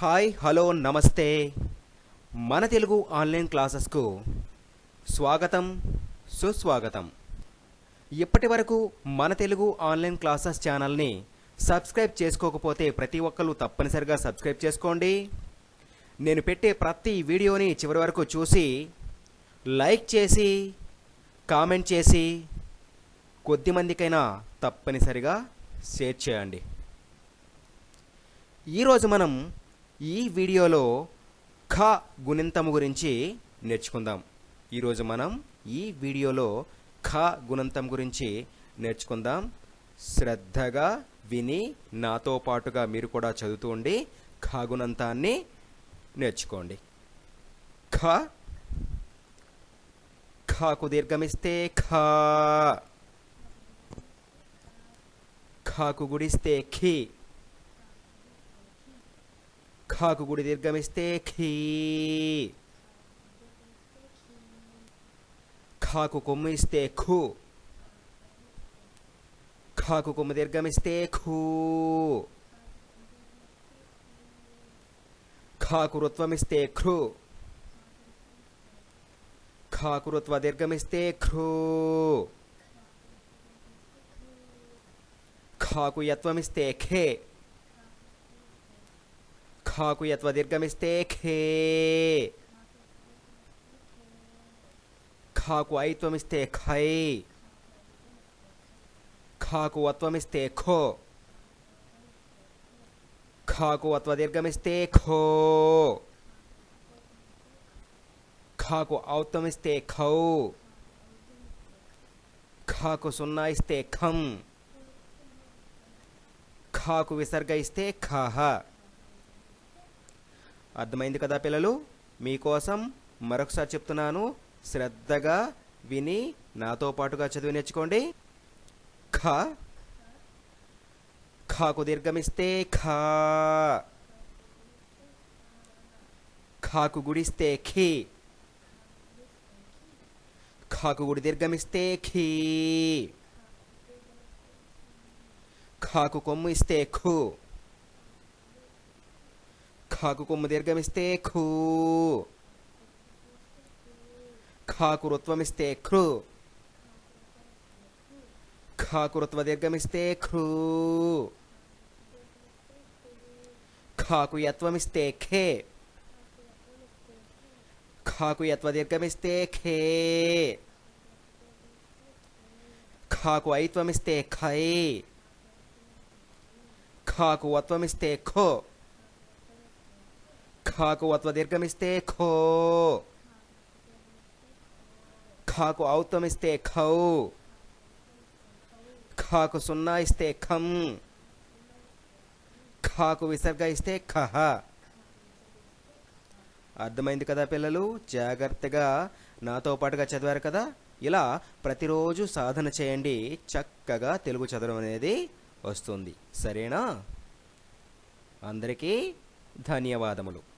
Hi hello నమస్తే. మన Telugu online క్లాసెస్కు స్వాగతం సుస్వాగతం. ఇప్పటి వరకు మన తెలుగు ఆన్లైన్ క్లాసెస్ ఛానల్ని సబ్స్క్రైబ్ చేసుకోకపోతే ప్రతి ఒక్కరు తప్పనిసరిగా సబ్స్క్రైబ్ చేసుకోండి. నేను పెట్టే ప్రతి వీడియోని చివరి వరకు చూసి లైక్ చేసి కామెంట్ చేసి కొద్ది మందికైనా తప్పనిసరిగా షేర్ చేయండి. ఈరోజు మనం ఈ వీడియోలో ఖ గుణింతము గురించి నేర్చుకుందాం. ఈరోజు మనం ఈ వీడియోలో ఖ గుణంతం గురించి నేర్చుకుందాం. శ్రద్ధగా విని నాతో పాటుగా మీరు కూడా చదువుతూ ఉండి ఖ గుణంతాన్ని నేర్చుకోండి. ఖ ఖకు దీర్ఘమిస్తే ఖ. ఖకు గుడిస్తే ఖీ. ఖాకు గుడి దీర్ఘమిస్తే ఖీ ఖాకు కొమ్ము ఇస్తే ఖు ఖాకు కొమ్ము దీర్ఘమిస్తే ఖూ ఖాకు రుత్వమిస్తే ఖృ ఖాకు రుత్వ దీర్ఘమిస్తే ఖృ ఖాకు యత్వమిస్తే ఖే हाँ, खाकु यत्व दीर्घमिस्ते खे खाकु ऐत्वमिस्ते खै खाकु अत्वमिस्ते खो खाकु अत्व दीर्घमिस्ते खो खाकु औत्वमिस्ते खौ खाकु सुन्ना इस्ते खम खाकु विसर्ग इस्ते खाहा అర్థమైంది కదా పిల్లలు? మీకోసం మరొకసారి చెప్తున్నాను. శ్రద్ధగా విని నాతో పాటుగా చదివి నేర్చుకోండి. ఖ. ఖాకు దీర్ఘమిస్తే ఖా. ఖాకు గుడిస్తే ఖీ. ఖాకు గుడి దీర్ఘమిస్తే ఖీ. ఖాకు కొమ్ము ఇస్తే ఖు. खाकुकुमुदीर्घमिस्ते खु खाकुरुत्वमिस्ते खृ खाकुरुत्वदीर्घमिस्ते खृ खाकुयत्वमिस्ते खे खाकुयत्वदीर्घमिस्ते खे खाकु ऐत्वमिस्ते खये खाकुवत्वमिस्ते खो ఖాకు ఐత్వమిస్తే ఖాకు ఖో ఖాకు ఖో ఖాకు ఔత్వమిస్తే ఖౌ ఖాకు సున్నా ఇస్తే ఖం ఖాకు విసర్గ ఇస్తే ఖహ అర్థమైంది కదా పిల్లలు? జాగ్రత్తగా నాతో పాటుగా చదివారు కదా? ఇలా ప్రతిరోజు సాధన చేయండి. చక్కగా తెలుగు చదవడం అనేది వస్తుంది. సరేనా? అందరికీ ధన్యవాదములు.